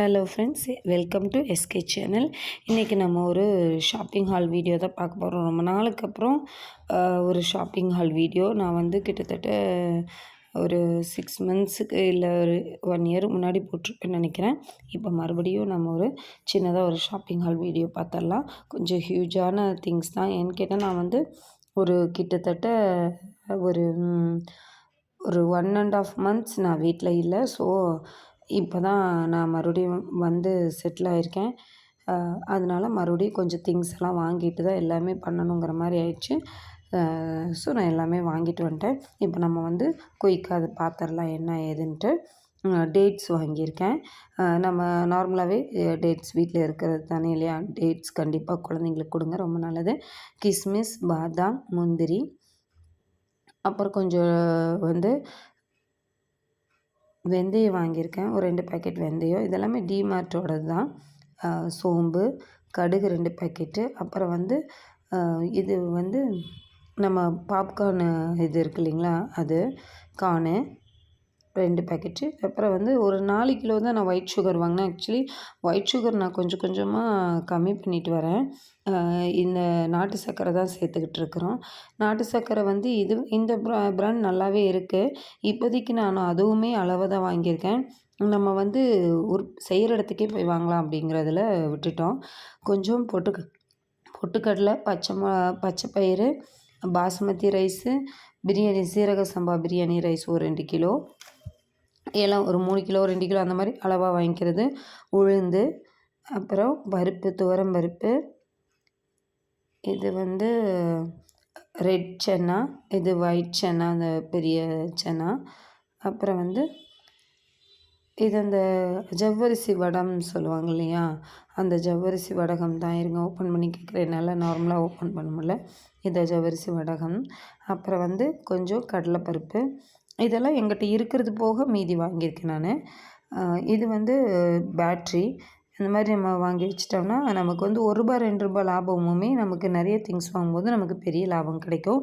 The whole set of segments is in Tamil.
Hello friends welcome to SK channel. இன்றைக்கி நம்ம ஒரு ஷாப்பிங் ஹால் வீடியோ தான் பார்க்க போகிறோம் ரொம்ப நாளுக்கு அப்புறம் ஒரு ஷாப்பிங் ஹால் வீடியோ. நான் வந்து கிட்டத்தட்ட ஒரு சிக்ஸ் மந்த்ஸுக்கு இல்லை ஒரு ஒன் இயர் முன்னாடி போட்டிருப்பேன்னு நினைக்கிறேன். இப்போ மறுபடியும் நம்ம ஒரு சின்னதாக ஒரு ஷாப்பிங் ஹால் வீடியோ பார்த்துடலாம். கொஞ்சம் ஹியூஜான திங்ஸ் தான். ஏன்னு கேட்டால் நான் வந்து ஒரு கிட்டத்தட்ட ஒரு ஒரு ஒன் அண்ட் ஆஃப் மந்த்ஸ் நான் வீட்டில் இல்லை. ஸோ இப்போ தான் நான் மறுபடியும் வந்து செட்டில் ஆகிருக்கேன் அதனால் அதனால மறுபடியும் கொஞ்சம் திங்ஸ் எல்லாம் வாங்கிட்டு தான் எல்லாமே பண்ணணுங்கிற மாதிரி ஆயிடுச்சு. ஸோ நான் எல்லாமே வாங்கிட்டு வந்துட்டேன். இப்போ நம்ம வந்து குயிக்காக அது பார்த்துடலாம் என்ன ஏதுன்ட்டு டேட்ஸ் வாங்கியிருக்கேன். நம்ம நார்மலாகவே டேட்ஸ் வீட்டில் இருக்கிறது தானே இல்லையா? டேட்ஸ் கண்டிப்பாக குழந்தைங்களுக்கு கொடுங்க ரொம்ப நல்லது. கிஸ்மிஸ் பாதாம் முந்திரி அப்புறம் கொஞ்சம் வந்து வெந்தயம் வாங்கியிருக்கேன். ஒரு ரெண்டு பேக்கெட் வெந்தயம். இதெல்லாமே டிமார்ட்டோடது தான். சோம்பு கடுகு ரெண்டு பேக்கெட்டு அப்புறம் வந்து இது வந்து நம்ம பாப்கார்னு இது இருக்குது இல்லைங்களா அது கார்னு ரெண்டு பேக்கெட்டு அப்புறம் வந்து ஒரு நாலு கிலோ தான் நான் ஒயிட் சுகர் வாங்கினேன். ஆக்சுவலி ஒயிட் சுகர் நான் கொஞ்சம் கொஞ்சமாக கம்மி பண்ணிட்டு வரேன். இந்த நாட்டு சர்க்கரை தான் சேர்த்துக்கிட்டு இருக்கிறோம். நாட்டு சர்க்கரை வந்து இது இந்த ப்ராண்ட் நல்லாவே இருக்குது இப்போதைக்கு நான் அதுவுமே அளவாக தான் வாங்கியிருக்கேன். நம்ம வந்து உற் செய்கிற இடத்துக்கே போய் வாங்கலாம் அப்படிங்கிறதுல விட்டுட்டோம். கொஞ்சம் பொட்டுக்க பொட்டுக்கடலை பச்சை மொ பச்சை பயிறு பாஸ்மதி ரைஸு பிரியாணி சீரக சம்பா பிரியாணி ரைஸ் ஒரு ரெண்டு கிலோ. எல்லாம் ஒரு மூணு கிலோ ரெண்டு கிலோ அந்த மாதிரி அளவாக வாங்கிக்கிறது. உளுந்து அப்புறம் பருப்பு துவரம் பருப்பு. இது வந்து ரெட் சென்னா இது ஒயிட் சென்னா அந்த பெரிய சென்னா. அப்புறம் வந்து இது அந்த ஜவ்வரிசி வடம்னு சொல்லுவாங்க இல்லையா? அந்த ஜவ்வரிசி வடகம் தான். இருங்க ஓப்பன் பண்ணி கேட்குறதுனால நார்மலாக ஓப்பன் பண்ண முடியல. இது ஜவ்வரிசி வடகம். அப்புறம் வந்து கொஞ்சம் கடலைப்பருப்பு. இதெல்லாம் எங்கிட்ட இருக்கிறது போக மீதி வாங்கியிருக்கேன் நான். இது வந்து பேட்ரி. இந்த மாதிரி நம்ம வாங்கி வச்சிட்டோம்னா நமக்கு வந்து ஒரு ரூபா ரெண்டு ரூபா லாபமுமே நமக்கு நிறைய திங்ஸ் வாங்கும்போது நமக்கு பெரிய லாபம் கிடைக்கும்.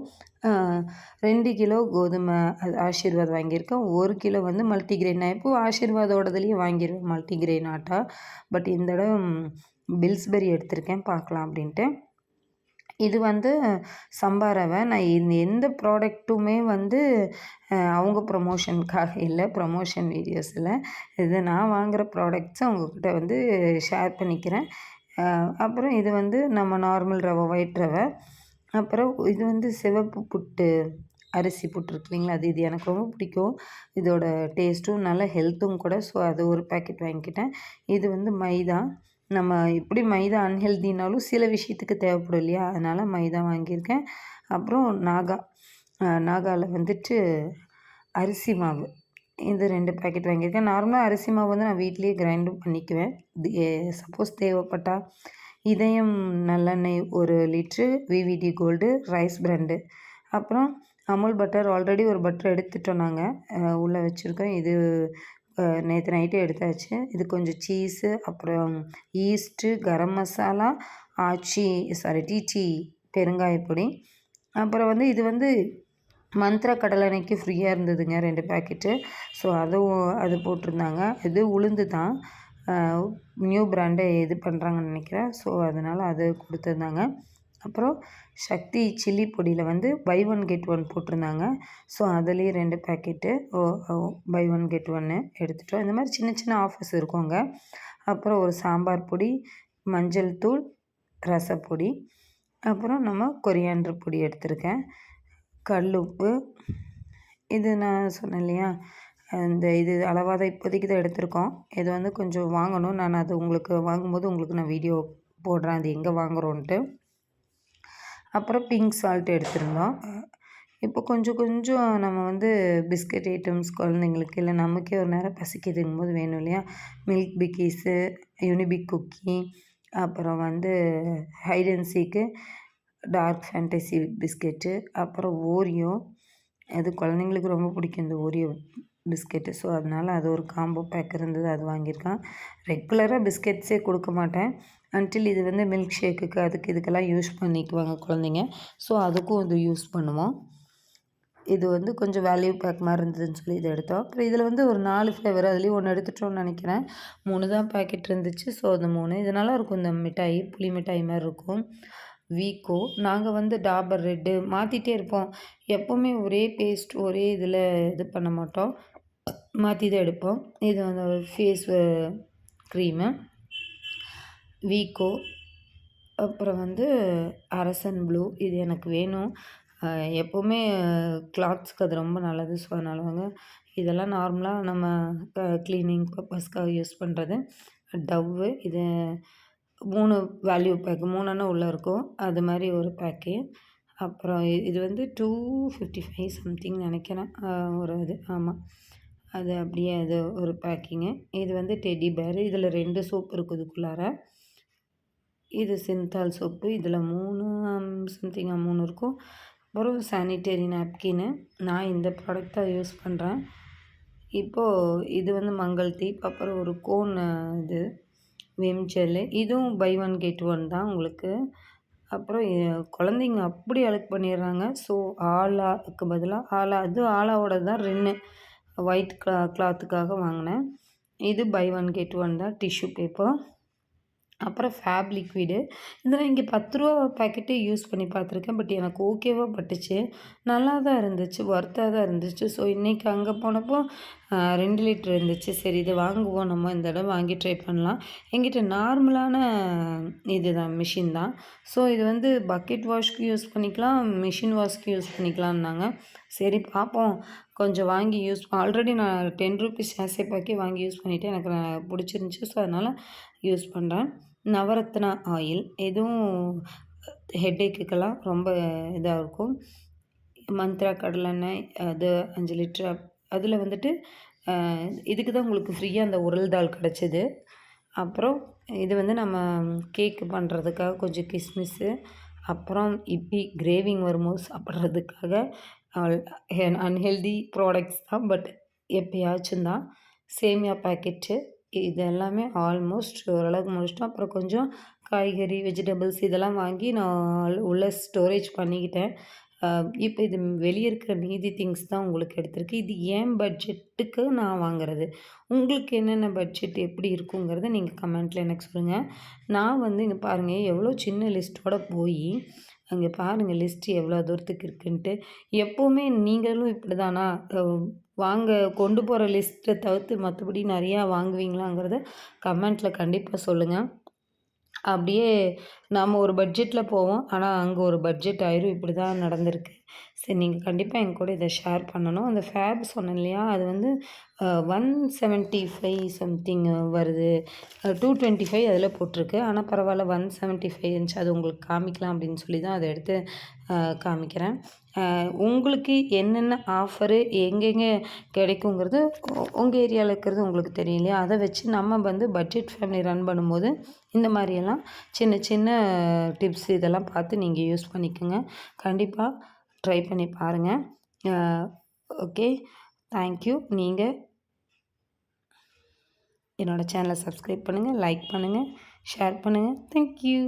ரெண்டு கிலோ கோதுமை ஆசீர்வாத் வாங்கியிருக்கேன். ஒரு கிலோ வந்து மல்டிகிரெயின் நான் எப்போ ஆசீர்வாதோடதுலேயும் வாங்கிடுவேன் மல்டிகிரெயின் ஆட்டா. பட் இந்த இடம் பில்ஸ்பெரி எடுத்திருக்கேன். பார்க்கலாம் அப்படின்ட்டு. இது வந்து சம்பா ரவை நான் இந்த எந்த ப்ராடக்ட்டுமே வந்து அவங்க ப்ரொமோஷனுக்காக இல்லை ப்ரொமோஷன் வீடியோஸில் இது நான் வாங்குகிற ப்ராடக்ட்ஸை உங்கள்கிட்ட வந்து ஷேர் பண்ணிக்கிறேன். அப்புறம் இது வந்து நம்ம நார்மல் ரவை ஒயிட் ரவை. அப்புறம் இது வந்து சிவப்பு புட்டு அரிசி புட்டு இருக்கு இல்லைங்களா? அது இது எனக்கு ரொம்ப பிடிக்கும். இதோட டேஸ்ட்டும் நல்ல ஹெல்த்தும் கூட. ஸோ அது ஒரு பேக்கெட் வாங்கிக்கிட்டேன். இது வந்து மைதா. நம்ம எப்படி மைதா அன்ஹெல்தினாலும் சில விஷயத்துக்கு தேவைப்படும் இல்லையா? அதனால் மைதா வாங்கியிருக்கேன். அப்புறம் நாகா. நாகாவில் வந்துட்டு அரிசி மாவு. இது ரெண்டு பேக்கெட் வாங்கியிருக்கேன். நார்மலாக அரிசி மாவு வந்து நான் வீட்லேயே கிரைண்டும் பண்ணிக்குவேன். சப்போஸ் தேவைப்பட்டால் இதயம் நல்லெண்ணெய் ஒரு litre VVD gold rice brand அப்புறம் அமுல் பட்டர் ஆல்ரெடி ஒரு பட்டர் எடுத்துட்டோம் நாங்கள் உள்ளே வச்சுருக்கோம். இது நேற்று நைட்டு எடுத்தாச்சு. இது கொஞ்சம் சீஸு அப்புறம் ஈஸ்ட்டு கரம் மசாலா ஆச்சி சாரி டீச்சி பெருங்காயப்பொடி அப்புறம் வந்து இது வந்து மந்த்ரா கடலெண்ணெய்க்கு ஃப்ரீயாக இருந்ததுங்க ரெண்டு பேக்கெட்டு ஸோ அதுவும் அது போட்டிருந்தாங்க. இது உளுந்து தான். நியூ பிராண்டை இது பண்ணுறாங்கன்னு நினைக்கிறேன். ஸோ அதனால் அது கொடுத்துருந்தாங்க. அப்புறம் சக்தி சில்லி பொடியில் வந்து பை ஒன் கெட் ஒன் போட்டிருந்தாங்க. ஸோ அதுலேயே ரெண்டு பேக்கெட்டு பை ஒன் கெட் ஒன்று எடுத்துட்டோம். இந்த மாதிரி சின்ன சின்ன ஆஃபர்ஸ் இருக்கோங்க. அப்புறம் ஒரு சாம்பார் பொடி மஞ்சள் தூள் ரசப்பொடி அப்புறம் நம்ம கொரியாண்டர் பொடி எடுத்திருக்கேன். கல் உப்பு இது நான் சொன்னேன் இல்லையா? இந்த இது அளவாக தான் இப்போதைக்கு தான் எடுத்திருக்கோம். இது வந்து கொஞ்சம் வாங்கணும். நான் அது உங்களுக்கு வாங்கும்போது உங்களுக்கு நான் வீடியோ போடுறேன். அது எங்கே வாங்குறோன்ட்டு. அப்புறம் பிங்க் சால்ட் எடுத்திருந்தோம். இப்போ கொஞ்சம் கொஞ்சம் நம்ம வந்து பிஸ்கட் ஐட்டம்ஸ் குழந்தைங்களுக்கு இல்லை நமக்கே ஒரு நேரம் பசிக்குதுங்கும் போது வேணும் இல்லையா? மில்க் பிக்கீஸு யூனிபிக் குக்கி அப்புறம் வந்து hide and seek dark fantasy biscuit அப்புறம் ஓரியோ அது குழந்தைங்களுக்கு ரொம்ப பிடிக்கும் இந்த ஓரியோ பிஸ்கெட்டு ஸோ அதனால் அது ஒரு காம்போ பேக் இருந்தது அது வாங்கியிருக்கேன். ரெகுலராக பிஸ்கெட்ஸே கொடுக்க மாட்டேன். அன்டில் இது வந்து மில்க் ஷேக்குக்கு அதுக்கு இதுக்கெல்லாம் யூஸ் பண்ணிக்குவாங்க குழந்தைங்க. ஸோ அதுக்கும் இது யூஸ் பண்ணுவோம். இது வந்து கொஞ்சம் வேல்யூ பேக் மாதிரி இருந்ததுன்னு சொல்லி இதை எடுத்தோம். அப்புறம் இதில் வந்து ஒரு நாலு ஃப்ளேவர் அதுலேயும் ஒன்று எடுத்துட்டோம்னு நினைக்கிறேன். மூணு தான் பேக்கெட் இருந்துச்சு. ஸோ அந்த மூணு. இது நல்லா இருக்கும். இந்த மிட்டாய் புளி மிட்டாய் மாதிரி இருக்கும். வீக்கோ நாங்கள் வந்து டாபர் ரெட்டு மாற்றிட்டே இருப்போம். எப்போவுமே ஒரே பேஸ்ட் ஒரே இதில் இது பண்ண மாட்டோம். மாற்றி தான் எடுப்போம். இது வந்து ஃபேஸ் க்ரீமு வீக்கோ அப்புறம் வந்து அரசன் ப்ளூ இது எனக்கு வேணும். எப்போவுமே கிளாத்ஸ்க்கு அது ரொம்ப நல்லது. ஸோ அதனால் வாங்க இதெல்லாம் நார்மலாக நம்ம க க்ளீனிங் பர்பஸ்க்காக யூஸ் பண்ணுறது டவ்வு இது மூணு வேல்யூ பேக் மூணுன்னா உள்ளே இருக்கும். அது மாதிரி ஒரு பேக்கு அப்புறம் இது வந்து டூ ஃபிஃப்டி ஃபைவ் சம்திங் நினைக்கிறேன் ஒரு இது ஆமாம் அது அப்படியே அது ஒரு பேக்கிங்கு இது வந்து டெடி பேரு இதில் ரெண்டு சோப் இருக்குது இதுக்குள்ளார இது சிந்தால் சோப்பு இதில் மூணு um, சம்திங் மூணு இருக்கும். அப்புறம் சானிட்டரி நாப்கின்னு நான் இந்த ப்ராடக்ட் தான் யூஸ் பண்ணுறேன் இப்போது இது வந்து மங்கள் தீப் அப்புறம் ஒரு கோன் இது விம் ஜெல்லு இதுவும் பை ஒன் கெட் ஒன் தான் உங்களுக்கு. அப்புறம் குழந்தைங்க அப்படி அழுக்கு பண்ணிடுறாங்க. ஸோ ஆலாக்கு பதிலாக ஆலா இது ஆலாவோட தான் ரின்னு. ஒயிட் கிளா கிளாத்துக்காக வாங்கினேன். இது பை ஒன் கெட் ஒன் தான் டிஷ்யூ பேப்பர் அப்புறம் ஃபேப் லிக்விடு இதெல்லாம் இங்கே பத்து ரூபா பேக்கெட்டே யூஸ் பண்ணி பார்த்துருக்கேன். பட் எனக்கு ஓகேவாக பட்டுச்சு. நல்லா தான் இருந்துச்சு. ஒர்த்தாக தான் இருந்துச்சு. ஸோ இன்றைக்கி அங்கே போனப்போ ரெண்டு லிட்டர் இருந்துச்சு. சரி இதை வாங்குவோம். நம்ம இந்த இடம் வாங்கி ட்ரை பண்ணலாம். எங்கிட்ட நார்மலான இது தான் மிஷின் தான். ஸோ இது வந்து பக்கெட் வாஷ்க்கு யூஸ் பண்ணிக்கலாம் மிஷின் வாஷ்க்கு யூஸ் பண்ணிக்கலான்னாங்க சரி பார்ப்போம். கொஞ்சம் வாங்கி யூஸ் ஆல்ரெடி நான் டென் ருபீஸ் ஆசை பாக்கி வாங்கி யூஸ் பண்ணிவிட்டு எனக்கு பிடிச்சிருந்துச்சி. ஸோ அதனால் யூஸ் பண்ணுறேன் நவரத்னா ஆயில். இதுவும் ஹெட்டேக்குக்கெல்லாம் ரொம்ப இதாக இருக்கும். மந்த்ரா கடலெண்ணெய் அது அஞ்சு லிட்டர் அதில் வந்துட்டு இதுக்கு தான் உங்களுக்கு ஃப்ரீயாக அந்த உரல் தால் கிடச்சிது. அப்புறம் இது வந்து நம்ம கேக்கு பண்ணுறதுக்காக கொஞ்சம் கிஸ்மிஸ்ஸு. அப்புறம் இப்பி கிரேவிங் வரும்போது சாப்பிட்றதுக்காக அன்ஹெல்தி ப்ராடக்ட்ஸ் தான் பட் எப்பயாச்சும் தான். சேமியா பேக்கெட்டு இது எல்லாமே ஆல்மோஸ்ட் ஓரளவுக்கு முடிச்சிட்டோம். அப்புறம் கொஞ்சம் காய்கறி வெஜிடபிள்ஸ் இதெல்லாம் வாங்கி நான் உள்ளே ஸ்டோரேஜ் பண்ணிக்கிட்டேன். இப்போ இது வெளியே இருக்கிற மீதி திங்ஸ் தான் உங்களுக்கு எடுத்திருக்கு இது ஏன் பட்ஜெட்டுக்கு நான் வாங்குறது? உங்களுக்கு என்னென்ன பட்ஜெட் எப்படி இருக்குங்கிறத நீங்கள் கமெண்ட்டில் எனக்கு சொல்லுங்கள் நான் வந்து இங்கே பாருங்கள் எவ்வளோ சின்ன லிஸ்ட்டோட போய் அங்கே பாருங்கள் லிஸ்ட்டு எவ்வளோ தூரத்துக்கு இருக்குன்ட்டு. எப்போவுமே நீங்களும் இப்படி தானா வாங்க கொண்டு போகிற லிஸ்ட்டை தவிர்த்து மற்றபடி நிறையா வாங்குவீங்களாங்கிறத கமெண்ட்டில் கண்டிப்பாக சொல்லுங்கள் அப்படியே நாம் ஒரு பட்ஜெட்டில் போவோம். ஆனால் அங்கே ஒரு பட்ஜெட் ஆயிரும். இப்படி தான் நடந்திருக்கு. சரி நீங்கள் கண்டிப்பாக என் கூட இதை ஷேர் பண்ணணும். அந்த ஃபேப் சொன்னேன் இல்லையா? அது வந்து ஒன் செவன்ட்டி ஃபைவ் சம்திங் வருது. டூ டுவெண்ட்டி ஃபைவ் அதில் போட்டிருக்கு. ஆனால் பரவாயில்ல ஒன் செவன்ட்டி ஃபைவ் இருந்துச்சு. அது உங்களுக்கு காமிக்கலாம் அப்படின்னு சொல்லி தான் அதை எடுத்து காமிக்கிறேன். உங்களுக்கு என்னென்ன ஆஃபரு எங்கெங்கே கிடைக்குங்கிறது உங்கள் ஏரியாவில் இருக்கிறது உங்களுக்கு தெரியும் இல்லையா? அதை வச்சு நம்ம வந்து பட்ஜெட் ஃபேமிலி ரன் பண்ணும்போது இந்த மாதிரியெல்லாம் சின்ன சின்ன டிப்ஸ் இதெல்லாம் பார்த்து நீங்கள் யூஸ் பண்ணிக்கோங்க. கண்டிப்பாக ட்ரை பண்ணி பாருங்கள் ஓகே தேங்க்யூ நீங்கள் என்னோடய சேனலை சப்ஸ்கிரைப் பண்ணுங்கள் லைக் பண்ணுங்கள் ஷேர் பண்ணுங்கள் தேங்க்யூ